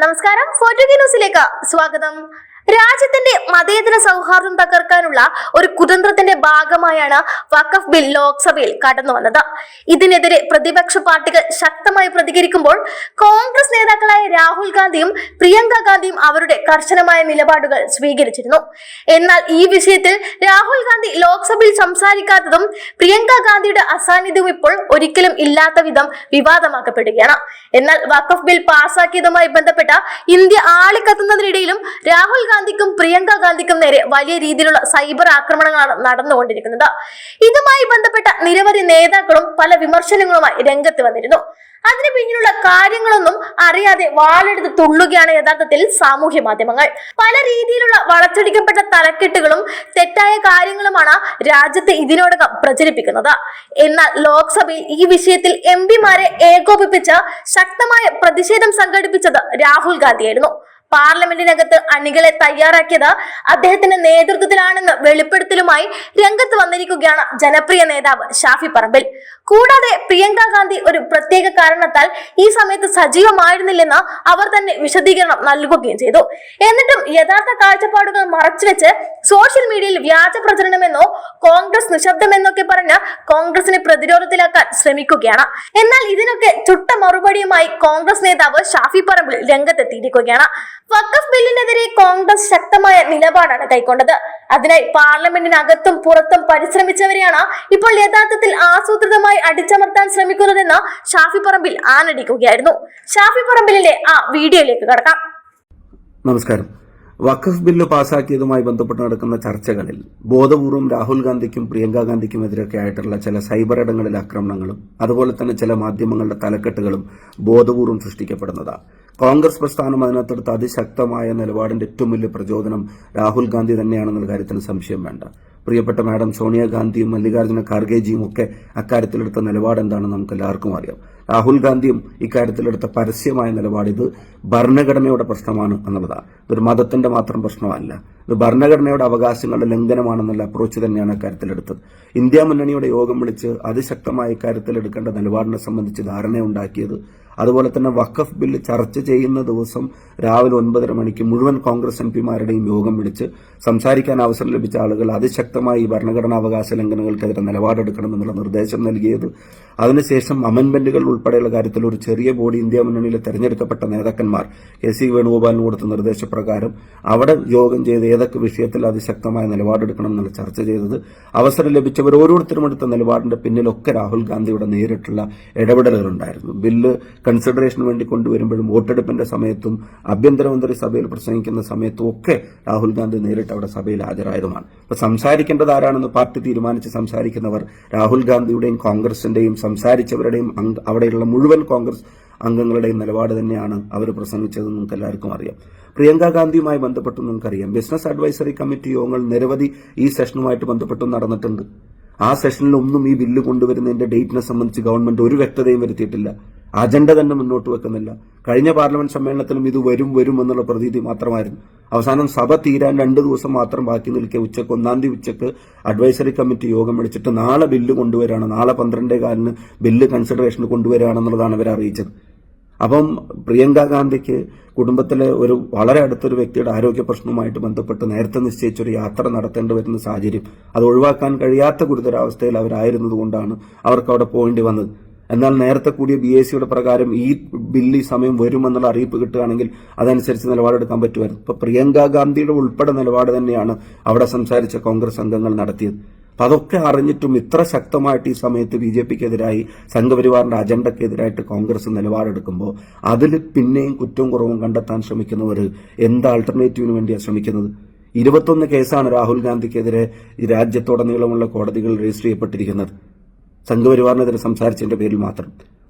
നമസ്കാരം ഫോർട്ടുഗി ന്യൂസിലേക്ക് സ്വാഗതം. രാജ്യത്തിന്റെ മതേതര സൗഹാർദ്ദം തകർക്കാനുള്ള ഒരു കുതന്ത്രത്തിന്റെ ഭാഗമായാണ് വഖഫ് ബിൽ ലോക്സഭയിൽ കടന്നു വന്നത്. ഇതിനെതിരെ പ്രതിപക്ഷ പാർട്ടികൾ ശക്തമായി പ്രതികരിക്കുമ്പോൾ കോൺഗ്രസ് നേതാക്കളായ രാഹുൽ ഗാന്ധിയും പ്രിയങ്ക ഗാന്ധിയും അവരുടെ കർശനമായ നിലപാടുകൾ സ്വീകരിച്ചിരുന്നു. എന്നാൽ ഈ വിഷയത്തിൽ രാഹുൽ ഗാന്ധി ലോക്സഭയിൽ സംസാരിക്കാത്തതും പ്രിയങ്ക ഗാന്ധിയുടെ അസാന്നിധ്യവും ഇപ്പോൾ ഒരിക്കലും ഇല്ലാത്ത വിധം വിവാദമാക്കപ്പെടുകയാണ്. എന്നാൽ വഖഫ് ബിൽ പാസാക്കിയതുമായി ബന്ധപ്പെട്ട ഇന്ത്യ ആളിക്കത്തുന്നതിനിടയിലും രാഹുൽ ഗാന്ധിക്കും പ്രിയങ്ക ഗാന്ധിക്കും നേരെ വലിയ രീതിയിലുള്ള സൈബർ ആക്രമണങ്ങളാണ് നടന്നുകൊണ്ടിരിക്കുന്നത്. ഇതുമായി ബന്ധപ്പെട്ട നിരവധി നേതാക്കളും പല വിമർശനങ്ങളുമായി രംഗത്ത് വന്നിരുന്നു. അതിന് പിന്നിലുള്ള കാര്യങ്ങളൊന്നും അറിയാതെ വാളെടുത്ത് തുള്ളുകയാണ് യഥാർത്ഥത്തിൽ സാമൂഹ്യ മാധ്യമങ്ങൾ. പല രീതിയിലുള്ള വളച്ചൊടിക്കപ്പെട്ട തലക്കെട്ടുകളും തെറ്റായ കാര്യങ്ങളുമാണ് രാജ്യത്ത് ഇതിനോടകം പ്രചരിപ്പിക്കുന്നത്. എന്നാൽ ലോക്സഭയിൽ ഈ വിഷയത്തിൽ എം പിമാരെ ഏകോപിപ്പിച്ച് ശക്തമായ പ്രതിഷേധം സംഘടിപ്പിച്ചത് രാഹുൽ ഗാന്ധിയായിരുന്നു. പാർലമെന്റിനകത്ത് അണികളെ തയ്യാറാക്കിയത് അദ്ദേഹത്തിന്റെ നേതൃത്വത്തിലാണെന്ന് വെളിപ്പെടുത്തലുമായി രംഗത്ത് വന്നിരിക്കുകയാണ് ജനപ്രിയ നേതാവ് ഷാഫി പറമ്പിൽ. കൂടാതെ പ്രിയങ്ക ഗാന്ധി ഒരു പ്രത്യേക കാരണത്താൽ ഈ സമയത്ത് സജീവമായിരുന്നില്ലെന്ന് അവർ തന്നെ വിശദീകരണം നൽകുകയും ചെയ്തു. എന്നിട്ടും യഥാർത്ഥ കാഴ്ചപ്പാടുകൾ മറച്ചുവെച്ച് സോഷ്യൽ മീഡിയയിൽ വ്യാജ പ്രചരണമെന്നോ കോൺഗ്രസ് നിശബ്ദമെന്നൊക്കെ പറഞ്ഞ് കോൺഗ്രസിനെ പ്രതിരോധത്തിലാക്കാൻ ശ്രമിക്കുകയാണ്. എന്നാൽ ഇതിനൊക്കെ ചുട്ട മറുപടിയുമായി കോൺഗ്രസ് നേതാവ് ഷാഫി പറമ്പിൽ രംഗത്തെത്തിയിരിക്കുകയാണ്. വഖഫ് ബില്ലിനെതിരെ കോൺഗ്രസ് ശക്തമായ നിലപാടാണ് കൈക്കൊണ്ടത്. അതിനായി പാർലമെന്റിനകത്തും പുറത്തും പരിശ്രമിച്ചവരെയാണ് ഇപ്പോൾ യഥാർത്ഥത്തിൽ ആസൂത്രിതമായി അടിച്ചമർത്താൻ ശ്രമിക്കുന്നതെന്ന് ഷാഫി പറമ്പിൽ ആനടിക്കുകയായിരുന്നു. ഷാഫി പറമ്പിലിന്റെ ആ വീഡിയോയിലേക്ക് കടക്കാം. നമസ്കാരം. വഖഫ് ബില്ല് പാസാക്കിയതുമായി ബന്ധപ്പെട്ട് നടക്കുന്ന ചർച്ചകളിൽ ബോധപൂർവം രാഹുൽ ഗാന്ധിക്കും പ്രിയങ്ക ഗാന്ധിക്കുമെതിരൊക്കെ ആയിട്ടുള്ള ചില സൈബർ ഇടങ്ങളിലെ ആക്രമണങ്ങളും അതുപോലെ തന്നെ ചില മാധ്യമങ്ങളുടെ തലക്കെട്ടുകളും ബോധപൂർവം സൃഷ്ടിക്കപ്പെടുന്നതാണ് കോൺഗ്രസ് പ്രസ്ഥാനം അതിനകത്തെടുത്ത അതിശക്തമായ നിലപാടിന്റെ ഏറ്റവും വലിയ പ്രചോദനം രാഹുൽ ഗാന്ധി തന്നെയാണെന്നുള്ള കാര്യത്തിൽ സംശയം വേണ്ട. പ്രിയപ്പെട്ട മാഡം സോണിയാഗാന്ധിയും മല്ലികാർജുന ഖാർഗെജിയും ഒക്കെ അക്കാര്യത്തിലെടുത്ത നിലപാട് എന്താണെന്ന് നമുക്ക് എല്ലാവർക്കും അറിയാം. രാഹുൽ ഗാന്ധിയും ഇക്കാര്യത്തിലെടുത്ത പരസ്യമായ നിലപാട് ഇത് ഭരണഘടനയുടെ പ്രശ്നമാണ് എന്നുള്ളതാണ് ഇതൊരു മതത്തിന്റെ മാത്രം പ്രശ്നമല്ല. ഇത് ഭരണഘടനയുടെ അവകാശങ്ങളുടെ ലംഘനമാണെന്നുള്ള അപ്രോച്ച് തന്നെയാണ് അക്കാര്യത്തിലെടുത്തത്. ഇന്ത്യ മുന്നണിയുടെ യോഗം വിളിച്ച് അതിശക്തമായ കാര്യത്തിലെടുക്കേണ്ട നിലപാടിനെ സംബന്ധിച്ച് ധാരണയുണ്ടാക്കിയത് അതുപോലെ തന്നെ വഖഫ് ബില്ല് ചർച്ച ചെയ്യുന്ന ദിവസം രാവിലെ ഒൻപതര മണിക്ക് മുഴുവൻ കോൺഗ്രസ് എം പിമാരുടെയും യോഗം വിളിച്ച് സംസാരിക്കാൻ അവസരം ലഭിച്ച ആളുകൾ അതിശക്തമായി ഭരണഘടനാ അവകാശ ലംഘനങ്ങൾക്കെതിരെ നിലപാടെടുക്കണമെന്നുള്ള നിർദ്ദേശം നൽകിയത്. അതിനുശേഷം അമെന്റ്മെന്റുകൾ ഉൾപ്പെടെയുള്ള കാര്യത്തിൽ ഒരു ചെറിയ ബോഡി ഇന്ത്യ മുന്നണിയിലെ തെരഞ്ഞെടുക്കപ്പെട്ട നേതാക്കന്മാർ കെ സി വേണുഗോപാലിന് കൊടുത്ത നിർദ്ദേശപ്രകാരം അവിടെ യോഗം ചെയ്ത് ഏതൊക്കെ വിഷയത്തിൽ അതിശക്തമായ നിലപാടെടുക്കണം എന്നുള്ള ചർച്ച ചെയ്തത് അവസരം ലഭിച്ചവർ ഓരോരുത്തരും എടുത്ത നിലപാടിന്റെ പിന്നിലൊക്കെ രാഹുൽ ഗാന്ധിയുടെ നേരിട്ടുള്ള ഇടപെടലുകളുണ്ടായിരുന്നു. ബില്ല് കൺസിഡറേഷന് വേണ്ടി കൊണ്ടുവരുമ്പോഴും വോട്ടെടുപ്പിന്റെ സമയത്തും ആഭ്യന്തരമന്ത്രി സഭയിൽ പ്രസംഗിക്കുന്ന സമയത്തും ഒക്കെ രാഹുൽ ഗാന്ധി നേരിട്ട് അവിടെ സഭയിൽ ഹാജരായതുമാണ്. അപ്പൊ സംസാരിക്കേണ്ടത് ആരാണെന്ന് പാർട്ടി തീരുമാനിച്ച് സംസാരിക്കുന്നവർ രാഹുൽ ഗാന്ധിയുടെയും കോൺഗ്രസിന്റെയും സംസാരിച്ചവരുടെയും അവിടെയുള്ള മുഴുവൻ കോൺഗ്രസ് അംഗങ്ങളുടെയും നിലപാട് തന്നെയാണ് അവർ പ്രസംഗിച്ചത് നിങ്ങൾക്ക് എല്ലാവർക്കും അറിയാം. പ്രിയങ്ക ഗാന്ധിയുമായി ബന്ധപ്പെട്ട് നിങ്ങൾക്കറിയാം ബിസിനസ് അഡ്വൈസറി കമ്മിറ്റി യോഗങ്ങൾ നിരവധി ഈ സെഷനുമായിട്ട് ബന്ധപ്പെട്ട് നടന്നിട്ടുണ്ട്. ആ സെഷനിൽ ഒന്നും ഈ ബില്ല് കൊണ്ടുവരുന്നതിന്റെ ഡേറ്റിനെ സംബന്ധിച്ച് ഗവൺമെന്റ് ഒരു വ്യക്തതയും വരുത്തിയിട്ടില്ല. അജണ്ട തന്നെ മുന്നോട്ട് വെക്കുന്നില്ല. കഴിഞ്ഞ പാർലമെന്റ് സമ്മേളനത്തിലും ഇത് വരും വരും എന്നുള്ള പ്രതീതി മാത്രമായിരുന്നു. അവസാനം സഭ തീരാൻ രണ്ട് ദിവസം മാത്രം ബാക്കി നിൽക്കെ ഉച്ചയ്ക്ക് ഒന്നാം തീയതി ഉച്ചയ്ക്ക് അഡ്വൈസറി കമ്മിറ്റി യോഗം വിളിച്ചിട്ട് നാളെ ബില്ല് കൊണ്ടുവരാണ് നാളെ പന്ത്രണ്ടേ കാലിന് ബില്ല് കൺസിഡറേഷന് കൊണ്ടുവരാണെന്നുള്ളതാണ് അവർ അറിയിച്ചത്. അപ്പം പ്രിയങ്ക ഗാന്ധിക്ക് കുടുംബത്തിലെ ഒരു വളരെ അടുത്തൊരു വ്യക്തിയുടെ ആരോഗ്യ പ്രശ്നവുമായിട്ട് ബന്ധപ്പെട്ട് നേരത്തെ നിശ്ചയിച്ചൊരു യാത്ര നടത്തേണ്ടി വരുന്ന സാഹചര്യം അത് ഒഴിവാക്കാൻ കഴിയാത്ത ഗുരുതരാവസ്ഥയിൽ അവരായിരുന്നതുകൊണ്ടാണ് അവർക്ക് അവിടെ പോകേണ്ടി വന്നത്. എന്നാൽ നേരത്തെ കൂടിയ ബി എസ് സിയുടെ പ്രകാരം ഈ ബില്ല് ഈ സമയം വരുമെന്നുള്ള അറിയിപ്പ് കിട്ടുകയാണെങ്കിൽ അതനുസരിച്ച് നിലപാടെടുക്കാൻ പറ്റുമായിരുന്നു. ഇപ്പൊ പ്രിയങ്ക ഗാന്ധിയുടെ ഉൾപ്പെടെ നിലപാട് തന്നെയാണ് അവിടെ സംസാരിച്ച കോൺഗ്രസ് അംഗങ്ങൾ നടത്തിയത്. അപ്പൊ അതൊക്കെ അറിഞ്ഞിട്ടും ഇത്ര ശക്തമായിട്ട് ഈ സമയത്ത് ബി ജെ പിക്കെതിരായി സംഘപരിവാറിന്റെ അജണ്ടക്കെതിരായിട്ട് കോൺഗ്രസ് നിലപാടെടുക്കുമ്പോൾ അതിൽ പിന്നെയും കുറ്റവും കുറവും കണ്ടെത്താൻ ശ്രമിക്കുന്നവർ എന്ത് ആൾട്ടർനേറ്റീവിന് വേണ്ടിയാണ് ശ്രമിക്കുന്നത്? ഇരുപത്തൊന്ന് കേസാണ് രാഹുൽ ഗാന്ധിക്കെതിരെ രാജ്യത്തുടനീളമുള്ള കോടതികൾ രജിസ്റ്റർ ചെയ്യപ്പെട്ടിരിക്കുന്നത്. സംഘപരിവാറിനെതിരെ സംസാരിച്ചതിന്റെ പേരിൽ മാത്രം.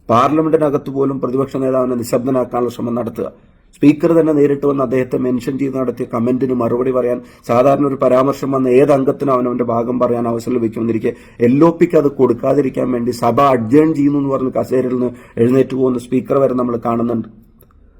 പാർലമെന്റിനകത്ത് പോലും പ്രതിപക്ഷ നേതാവിനെ നിശബ്ദനാക്കാനുള്ള ശ്രമം നടത്തുക. സ്പീക്കർ തന്നെ നേരിട്ട് വന്ന് അദ്ദേഹത്തെ മെൻഷൻ ചെയ്ത് നടത്തിയ കമന്റിന് മറുപടി പറയാൻ സാധാരണ ഒരു പരാമർശം വന്ന ഏത് അംഗത്തിനും അവനവന്റെ ഭാഗം പറയാൻ അവസരം ലഭിക്കുമെന്നിരിക്കെ എൽ ഒ പിക്ക് അത് കൊടുക്കാതിരിക്കാൻ വേണ്ടി സഭ അഡ്ജേൺ ചെയ്യുന്നു എന്ന് പറഞ്ഞ് കസേരയിൽ നിന്ന് എഴുന്നേറ്റ് പോകുന്ന സ്പീക്കർ വരെ നമ്മൾ കാണുന്നുണ്ട്.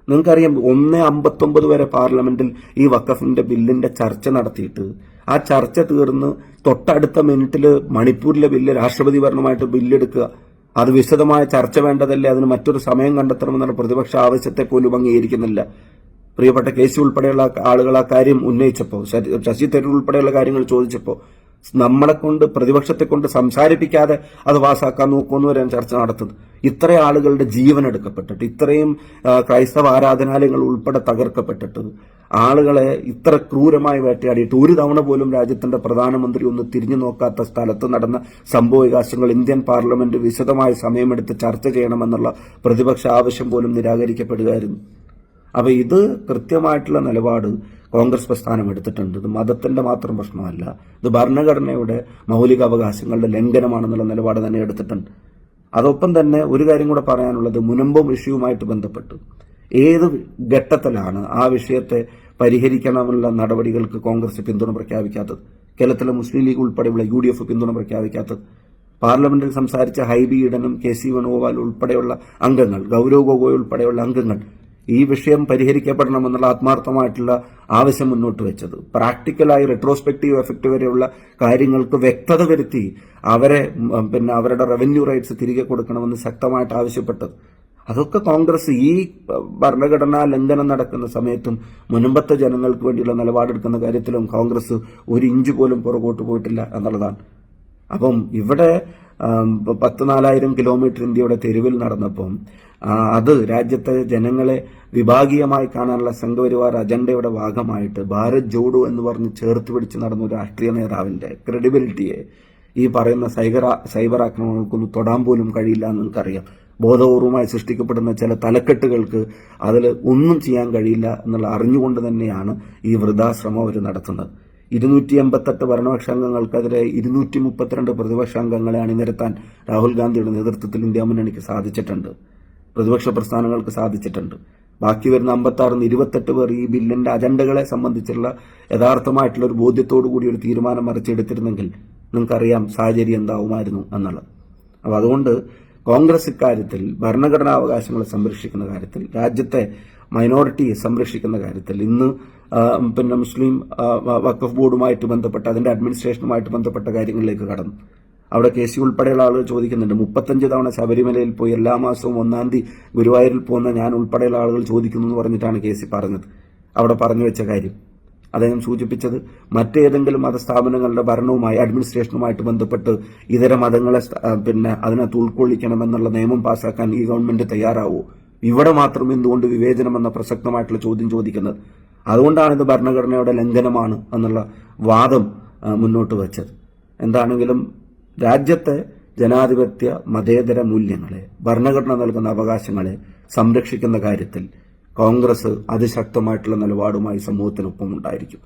നിങ്ങൾക്കറിയാം ഒന്ന് അമ്പത്തൊമ്പത് വരെ പാർലമെന്റിൽ ഈ വക്കഫിന്റെ ബില്ലിന്റെ ചർച്ച നടത്തിയിട്ട് ആ ചർച്ച തീർന്ന് തൊട്ടടുത്ത മിനിറ്റിൽ മണിപ്പൂരിലെ ബില്ല് രാഷ്ട്രപതി ഭരണമായിട്ട് ബില്ലെടുക്കുക. അത് വിശദമായ ചർച്ച വേണ്ടതല്ലേ? അതിന് മറ്റൊരു സമയം കണ്ടെത്തണമെന്നുള്ള പ്രതിപക്ഷ ആവശ്യത്തെ പോലും അംഗീകരിക്കുന്നില്ല. പ്രിയപ്പെട്ട കെ സി ഉൾപ്പെടെയുള്ള ആളുകൾ ആ കാര്യം ഉന്നയിച്ചപ്പോൾ ശശി- തരൂർ ഉൾപ്പെടെയുള്ള കാര്യങ്ങൾ ചോദിച്ചപ്പോൾ നമ്മളെ കൊണ്ട് പ്രതിപക്ഷത്തെ കൊണ്ട് സംസാരിപ്പിക്കാതെ അത് പാസ്സാക്കാൻ നോക്കുമെന്ന് വരെ ചർച്ച നടത്തുന്നത്. ഇത്ര ആളുകളുടെ ജീവൻ എടുക്കപ്പെട്ടിട്ട് ഇത്രയും ക്രൈസ്തവ ആരാധനാലയങ്ങൾ ഉൾപ്പെടെ തകർക്കപ്പെട്ടിട്ട് ആളുകളെ ഇത്ര ക്രൂരമായി വേട്ടയാടിയിട്ട് ഒരു തവണ പോലും രാജ്യത്തിന്റെ പ്രധാനമന്ത്രി ഒന്ന് തിരിഞ്ഞു നോക്കാത്ത സ്ഥലത്ത് നടന്ന സംഭവവികാസങ്ങൾ ഇന്ത്യൻ പാർലമെന്റ് വിശദമായ സമയമെടുത്ത് ചർച്ച ചെയ്യണമെന്നുള്ള പ്രതിപക്ഷ ആവശ്യം പോലും നിരാകരിക്കപ്പെടുകയായിരുന്നു. അപ്പൊ ഇത് കൃത്യമായിട്ടുള്ള നിലപാട് കോൺഗ്രസ് പ്രസ്ഥാനം എടുത്തിട്ടുണ്ട്. ഇത് മതത്തിന്റെ മാത്രം പ്രശ്നമല്ല. ഇത് ഭരണഘടനയുടെ മൗലിക അവകാശങ്ങളുടെ ലംഘനമാണെന്നുള്ള നിലപാട് തന്നെ എടുത്തിട്ടുണ്ട്. അതൊപ്പം തന്നെ ഒരു കാര്യം കൂടെ പറയാനുള്ളത് മുനമ്പും വിഷയവുമായിട്ട് ബന്ധപ്പെട്ട്. ഏത് ഘട്ടത്തിലാണ് ആ വിഷയത്തെ പരിഹരിക്കണമെന്നുള്ള നടപടികൾക്ക് കോൺഗ്രസ് പിന്തുണ പ്രഖ്യാപിക്കാത്തത്? കേരളത്തിലെ മുസ്ലിം ലീഗ് ഉൾപ്പെടെയുള്ള യു ഡി എഫ് പിന്തുണ പ്രഖ്യാപിക്കാത്തത്? പാർലമെന്റിൽ സംസാരിച്ച ഹൈബി ഈഡനും കെ സി വേണുഗോപാൽ ഉൾപ്പെടെയുള്ള അംഗങ്ങൾ ഗൗരവ് ഗൊഗോയ് ഉൾപ്പെടെയുള്ള അംഗങ്ങൾ ഈ വിഷയം പരിഹരിക്കപ്പെടണമെന്നുള്ള ആത്മാർത്ഥമായിട്ടുള്ള ആവശ്യം മുന്നോട്ട് വെച്ചത്. പ്രാക്ടിക്കലായി റെട്രോസ്പെക്റ്റീവ് എഫക്ട് വരെയുള്ള കാര്യങ്ങൾക്ക് വ്യക്തത വരുത്തി അവരെ പിന്നെ അവരുടെ റവന്യൂ റൈറ്റ്സ് തിരികെ കൊടുക്കണമെന്ന് ശക്തമായിട്ട് ആവശ്യപ്പെട്ടത്. അതൊക്കെ കോൺഗ്രസ് ഈ ഭരണഘടനാ ലംഘനം നടക്കുന്ന സമയത്തും മുൻപത്തെ ജനങ്ങൾക്ക് വേണ്ടിയുള്ള നിലപാടെടുക്കുന്ന കാര്യത്തിലും കോൺഗ്രസ് ഒരു ഇഞ്ച് പോലും പുറകോട്ട് പോയിട്ടില്ല എന്നുള്ളതാണ്. അപ്പം ഇവിടെ പത്ത് നാലായിരം കിലോമീറ്റർ ഇന്ത്യയുടെ തെരുവിൽ നടന്നപ്പം അത് രാജ്യത്തെ ജനങ്ങളെ വിഭാഗീയമായി കാണാനുള്ള സംഘപരിവാർ അജണ്ടയുടെ ഭാഗമായിട്ട് ഭാരത് ജോഡു എന്ന് പറഞ്ഞ് ചേർത്ത് പിടിച്ച് നടന്ന ഒരു രാഷ്ട്രീയ നേതാവിന്റെ ക്രെഡിബിലിറ്റിയെ ഈ പറയുന്ന സൈബർ സൈബർ ആക്രമണങ്ങൾക്കൊന്നും തൊടാൻ പോലും കഴിയില്ല എന്ന് നിങ്ങൾക്കറിയാം. ബോധപൂർവമായി സൃഷ്ടിക്കപ്പെടുന്ന ചില തലക്കെട്ടുകൾക്ക് അതിൽ ഒന്നും ചെയ്യാൻ കഴിയില്ല എന്നുള്ള അറിഞ്ഞുകൊണ്ട് തന്നെയാണ് ഈ വൃദ്ധാശ്രമം അവർ നടത്തുന്നത്. ഇരുന്നൂറ്റി എൺപത്തെട്ട് ഭരണപക്ഷാംഗങ്ങൾക്കെതിരെ ഇരുന്നൂറ്റി മുപ്പത്തിരണ്ട് പ്രതിപക്ഷാംഗങ്ങളെ അണിനിരത്താൻ രാഹുൽ ഗാന്ധിയുടെ നേതൃത്വത്തിൽ ഇന്ത്യ മുന്നണിക്ക് സാധിച്ചിട്ടുണ്ട്. പ്രതിപക്ഷ പ്രസ്ഥാനങ്ങൾക്ക് സാധിച്ചിട്ടുണ്ട്. ബാക്കി വരുന്ന അമ്പത്തി ആറിന് ഇരുപത്തെട്ട് പേർ ഈ ബില്ലിന്റെ അജണ്ടകളെ സംബന്ധിച്ചുള്ള യഥാർത്ഥമായിട്ടുള്ള ഒരു ബോധ്യത്തോടു കൂടി ഒരു തീരുമാനം മറിച്ചെടുത്തിരുന്നെങ്കിൽ നിങ്ങൾക്കറിയാം സാഹചര്യം എന്താവുമായിരുന്നു എന്നുള്ളത്. അപ്പോൾ അതുകൊണ്ട് കോൺഗ്രസ് ഇക്കാര്യത്തിൽ ഭരണഘടനാവകാശങ്ങളെ സംരക്ഷിക്കുന്ന കാര്യത്തിൽ രാജ്യത്തെ മൈനോറിറ്റിയെ സംരക്ഷിക്കുന്ന കാര്യത്തിൽ ഇന്ന് പിന്നെ മുസ്ലിം വഖഫ് ബോർഡുമായിട്ട് ബന്ധപ്പെട്ട അതിന്റെ അഡ്മിനിസ്ട്രേഷനുമായിട്ട് ബന്ധപ്പെട്ട കാര്യങ്ങളിലേക്ക് കടന്നു. അവിടെ കെ സി ഉൾപ്പെടെയുള്ള ആളുകൾ ചോദിക്കുന്നുണ്ട്. മുപ്പത്തഞ്ച് തവണ ശബരിമലയിൽ പോയി എല്ലാ മാസവും ഒന്നാം തീയതി ഗുരുവായൂരിൽ പോകുന്ന ഞാൻ ഉൾപ്പെടെയുള്ള ആളുകൾ ചോദിക്കുന്നു എന്ന് പറഞ്ഞിട്ടാണ് കെ സി പറഞ്ഞത്. അവിടെ പറഞ്ഞു വെച്ച കാര്യം. അദ്ദേഹം സൂചിപ്പിച്ചത് മറ്റേതെങ്കിലും മതസ്ഥാപനങ്ങളുടെ ഭരണവുമായി അഡ്മിനിസ്ട്രേഷനുമായിട്ട് ബന്ധപ്പെട്ട് ഇതര മതങ്ങളെ പിന്നെ അതിനകത്ത് ഉൾക്കൊള്ളിക്കണമെന്നുള്ള നിയമം പാസ്സാക്കാൻ ഈ ഗവൺമെന്റ് തയ്യാറാവോ? ഇവിടെ മാത്രം എന്തുകൊണ്ട് വിവേചനം എന്ന പ്രസക്തമായിട്ടുള്ള ചോദ്യം ചോദിക്കുന്നത്? അതുകൊണ്ടാണ് ഇത് ഭരണഘടനയുടെ ലംഘനമാണ് എന്നുള്ള വാദം മുന്നോട്ട് വച്ചത്. എന്താണെങ്കിലും രാജ്യത്തെ ജനാധിപത്യ മതേതര മൂല്യങ്ങളെ ഭരണഘടന നൽകുന്ന അവകാശങ്ങളെ സംരക്ഷിക്കുന്ന കാര്യത്തിൽ കോൺഗ്രസ് അതിശക്തമായിട്ടുള്ള നിലപാടുമായി സമൂഹത്തിനൊപ്പം ഉണ്ടായിരിക്കും.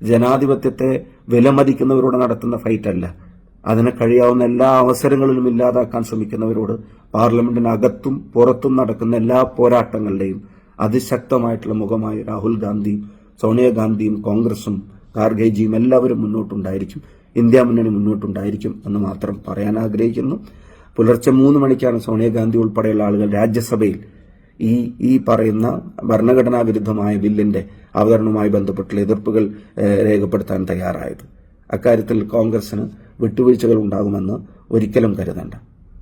ജനാധിപത്യത്തെ വിലമതിക്കുന്നവരോട് നടത്തുന്ന ഫൈറ്റല്ല. അതിന് കഴിയാവുന്ന എല്ലാ അവസരങ്ങളിലും ഇല്ലാതാക്കാൻ ശ്രമിക്കുന്നവരോട് പാർലമെന്റിനകത്തും പുറത്തും നടക്കുന്ന എല്ലാ പോരാട്ടങ്ങളുടെയും അതിശക്തമായിട്ടുള്ള മുഖമായി രാഹുൽ ഗാന്ധിയും സോണിയാഗാന്ധിയും കോൺഗ്രസും ഖാർഗേജിയും എല്ലാവരും മുന്നോട്ടുണ്ടായിരിക്കും. ഇന്ത്യ മുന്നണി മുന്നോട്ടുണ്ടായിരിക്കും എന്ന് മാത്രം പറയാൻ ആഗ്രഹിക്കുന്നു. പുലർച്ചെ മൂന്ന് മണിക്കാണ് സോണിയാഗാന്ധി ഉൾപ്പെടെയുള്ള ആളുകൾ രാജ്യസഭയിൽ ഈ ഈ പറയുന്ന ഭരണഘടനാ വിരുദ്ധമായ ബില്ലിന്റെ അവതരണവുമായി ബന്ധപ്പെട്ടുള്ള എതിർപ്പുകൾ രേഖപ്പെടുത്താൻ തയ്യാറായത്. അക്കാര്യത്തിൽ കോൺഗ്രസിന് വിട്ടുവീഴ്ചകൾ ഉണ്ടാകുമെന്ന് ഒരിക്കലും കരുതേണ്ട.